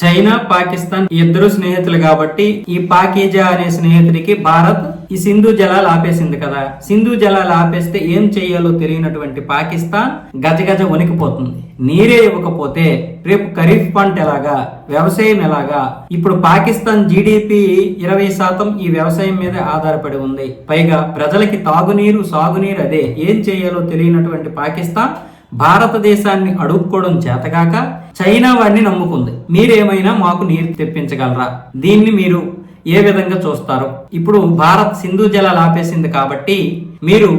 China Pakistan ఇద్దరు స్నేహితులు కాబట్టి ఈ పాకిజా అనే స్నేహితుడికి భారత్ ఈ సింధు జలాలు ఆపేసింది కదా. సింధు జలాలు ఆపేస్తే ఏం చేయాలో తెలియనటువంటి పాకిస్తాన్ గజగజ వణికిపోతుంది. నీరే ఇవ్వకపోతే రేపు ఖరీఫ్ పంట ఎలాగా వ్యవసాయం ఎలాగా? ఇప్పుడు పాకిస్తాన్ జీడిపి ఇరవై శాతం ఈ వ్యవసాయం మీద ఆధారపడి ఉంది. పైగా ప్రజలకి తాగునీరు సాగునీరు అదే. ఏం చేయాలో తెలియనటువంటి పాకిస్తాన్ భారతదేశాన్ని అడుక్కోవడం చేతగాక చైనా వాడిని నమ్ముకుంది. మీరేమైనా మాకు నీరు తెప్పించగలరా? దీన్ని మీరు ఏ విధంగా చూస్తారు? ఇప్పుడు భారత్ సింధు జలాలు ఆపేసింది కాబట్టి మీరు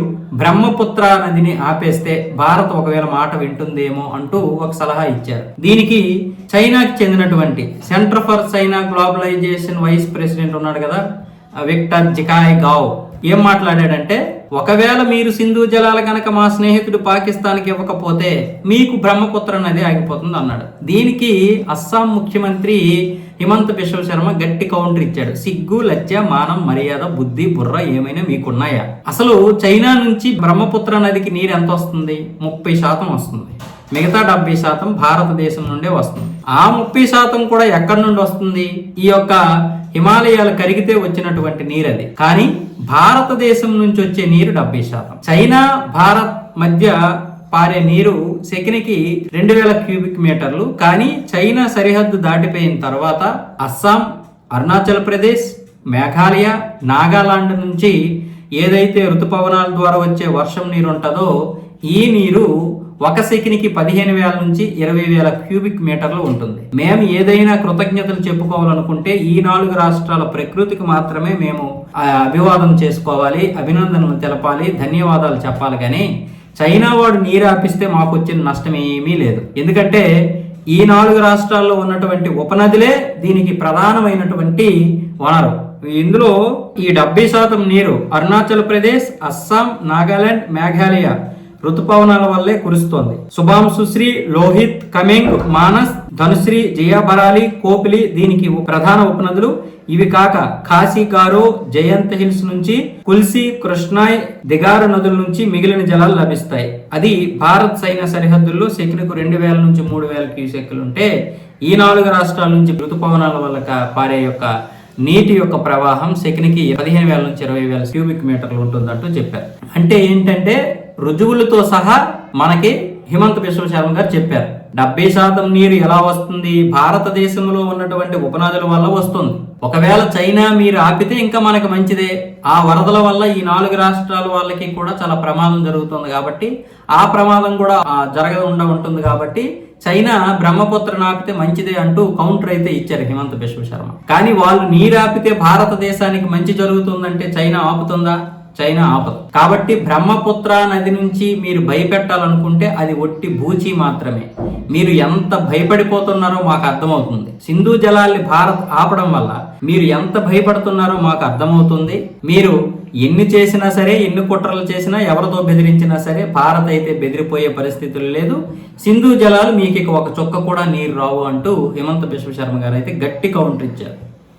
బ్రహ్మపుత్ర నదిని ఆపేస్తే భారత్ ఒకవేళ మాట వింటుందేమో అంటూ ఒక సలహా ఇచ్చారు. దీనికి చైనాకి చెందినటువంటి centre for China globalisation vice president ఉన్నాడు కదా విక్టర్ జికాయ్ గావ్. ఏం మాట్లాడాడంటే ఒకవేళ మీరు సింధు జలాలు కనుక మా స్నేహితుడు పాకిస్తాన్కి ఇవ్వకపోతే మీకు బ్రహ్మపుత్ర నది ఆగిపోతుంది అన్నాడు. దీనికి అస్సాం ముఖ్యమంత్రి హిమంత్ బిశ్వ శర్మ గట్టి కౌంటర్ ఇచ్చాడు. సిగ్గు లజ్జ మానం మర్యాద బుద్ధి బుర్ర ఏమైనా మీకున్నాయా? అసలు చైనా నుంచి బ్రహ్మపుత్ర నదికి నీరు ఎంత వస్తుంది? ముప్పై శాతం వస్తుంది. మిగతా డెబ్బై శాతం భారతదేశం నుండే వస్తుంది. ఆ ముప్పై శాతం కూడా ఎక్కడి నుండి వస్తుంది? ఈ యొక్క హిమాలయాలు కరిగితే వచ్చినటువంటి నీరు అది కానీ భారతదేశం నుంచి వచ్చే నీరు డెబ్బై శాతం. చైనా భారత్ మధ్య పారే నీరు సెకనికి రెండు వేల క్యూబిక్ మీటర్లు. కానీ చైనా సరిహద్దు దాటిపోయిన తర్వాత అస్సాం అరుణాచల్ ప్రదేశ్ మేఘాలయ నాగాలాండ్ నుంచి ఏదైతే ఋతుపవనాల ద్వారా వచ్చే వర్షం నీరు ఉంటుందో ఈ నీరు ఒక సెకినికి పదిహేను వేల నుంచి ఇరవై వేల క్యూబిక్ మీటర్లు ఉంటుంది. మేము ఏదైనా కృతజ్ఞతలు చెప్పుకోవాలనుకుంటే ఈ నాలుగు రాష్ట్రాల ప్రకృతికి మాత్రమే మేము అభివాదం చేసుకోవాలి అభినందనలు తెలపాలి ధన్యవాదాలు చెప్పాలి కానీ చైనా వాడు నీరు ఆపిస్తే మాకు వచ్చిన నష్టం ఏమీ లేదు. ఎందుకంటే ఈ నాలుగు రాష్ట్రాల్లో ఉన్నటువంటి ఉపనదిలే దీనికి ప్రధానమైనటువంటి వనరు. ఇందులో ఈ డెబ్బై శాతం నీరు అరుణాచల్ ప్రదేశ్ అస్సాం నాగాలాండ్ మేఘాలయ ఋతుపవనాల వల్లే కురుస్తోంది. శుభాం సుశ్రీ లోహిత్ కమింగ్ మానస్ ధనుశ్రీ జయాబరాలి కోపిలి దీనికి ప్రధాన ఉపనదులు. ఇవి కాక కాశీకారో జయంత్ హిల్స్ నుంచి కుల్సి కృష్ణాయ్ దిగార నదుల నుంచి మిగిలిన జలాలు లభిస్తాయి. అది భారత్ సైన్య సరిహద్దుల్లో సెకనుకు రెండు వేల నుంచి మూడు వేల క్యూసెక్లు ఉంటే ఈ నాలుగు రాష్ట్రాల నుంచి ఋతుపవనాల వల్ల పారే యొక్క నీటి యొక్క ప్రవాహం సెకనికి పదిహేను వేల నుంచి ఇరవై వేల క్యూబిక్ మీటర్లు ఉంటుందంటూ చెప్పారు. అంటే ఏంటంటే రుజువులతో సహా మనకి హిమంత విశ్వశర్మ గారు చెప్పారు. డెబ్బై శాతం నీరు ఎలా వస్తుంది? భారతదేశంలో ఉన్నటువంటి ఉపనదుల వల్ల వస్తుంది. ఒకవేళ చైనా మీరు ఆపితే ఇంకా మనకి మంచిదే. ఆ వరదల వల్ల ఈ నాలుగు రాష్ట్రాల వాళ్ళకి కూడా చాలా ప్రమాదం జరుగుతుంది కాబట్టి ఆ ప్రమాదం కూడా జరగకుండా ఉంటుంది కాబట్టి చైనా బ్రహ్మపుత్ర ఆపితే మంచిదే అంటూ కౌంటర్ అయితే ఇచ్చారు హిమంత బిశ్వ శర్మ. కానీ వాళ్ళు నీరు ఆపితే భారతదేశానికి మంచి జరుగుతుందంటే చైనా ఆపుతుందా? చైనా ఆపదు. కాబట్టి బ్రహ్మపుత్ర నది నుంచి మీరు భయపెట్టాలనుకుంటే అది ఒట్టి బూచి మాత్రమే. మీరు ఎంత భయపడిపోతున్నారో మాకు అర్థమవుతుంది. సింధు జలాల్ని భారత్ ఆపడం వల్ల మీరు ఎంత భయపడుతున్నారో మాకు అర్థమవుతుంది. మీరు ఎన్ని చేసినా సరే ఎన్ని కుట్రలు చేసినా ఎవరితో బెదిరించినా సరే భారత్ అయితే బెదిరిపోయే పరిస్థితులు లేదు. సింధు జలాలు మీకు ఇక ఒక చుక్క కూడా నీరు రావు అంటూ హిమంత బిశ్వ శర్మ గారు అయితే గట్టి కౌంటర్ ఇచ్చారు.